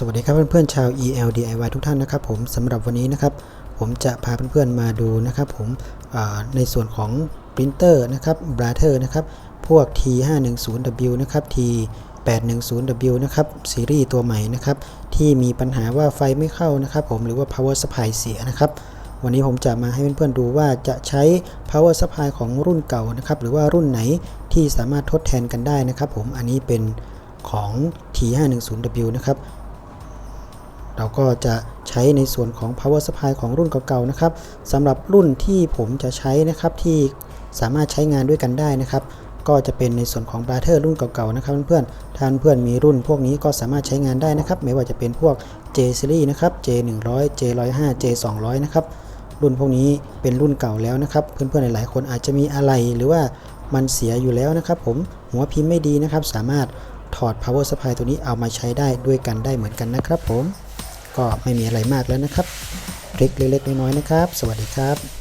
สวัสดีครับเพื่อนๆชาว EL DIY ทุกท่านนะครับผมสำหรับวันนี้นะครับ ผมจะพาเพื่อนๆมาดูนะครับผมในส่วนของปรินเตอร์นะครับบราเธอร์นะครับ พวก T510W นะครับ T810W นะครับซีรีส์ตัวใหม่นะครับ ที่มีปัญหาว่าไฟไม่เข้านะครับ ผมหรือว่า power supply เสียนะครับ วันนี้ผมจะมาให้เพื่อนๆดูว่าจะใช้ power supply ของรุ่นเก่านะครับ หรือว่ารุ่นไหนที่สามารถทดแทนกันได้นะครับ ผมอันนี้เป็นของ T510W นะครับ เราก็จะใช้ในส่วนของ power supply ของรุ่นเก่าๆนะครับสำหรับรุ่นที่ผมจะใช้นะครับที่สามารถใช้งานด้วยกันได้นะครับ ก็จะเป็นในส่วนของ b r a t h e r รุ่นเก่าๆนะครับเพื่อนๆท่านเพื่อนมีรุ่นพวกนี้ก็สามารถใช้งานได้นะครับ ไม่ว่าจะเป็นพวก J series นะครับ J 100 J 105 J 200นะครับรุ่นพวกนี้เป็นรุ่นเก่าแล้วนะครับ เพื่อนๆหลายๆคนอาจจะมีอะไรหรือว่ามันเสียอยู่แล้วนะครับ ผมหัวพิมพ์ไม่ดีนะครับ สามารถถอด power supply ตัวนี้เอามาใช้ได้ด้วยกันได้เหมือนกันนะครับผม ก็ไม่มีอะไรมากแล้วนะครับ คลิกเล็กๆน้อยๆนะครับ สวัสดีครับ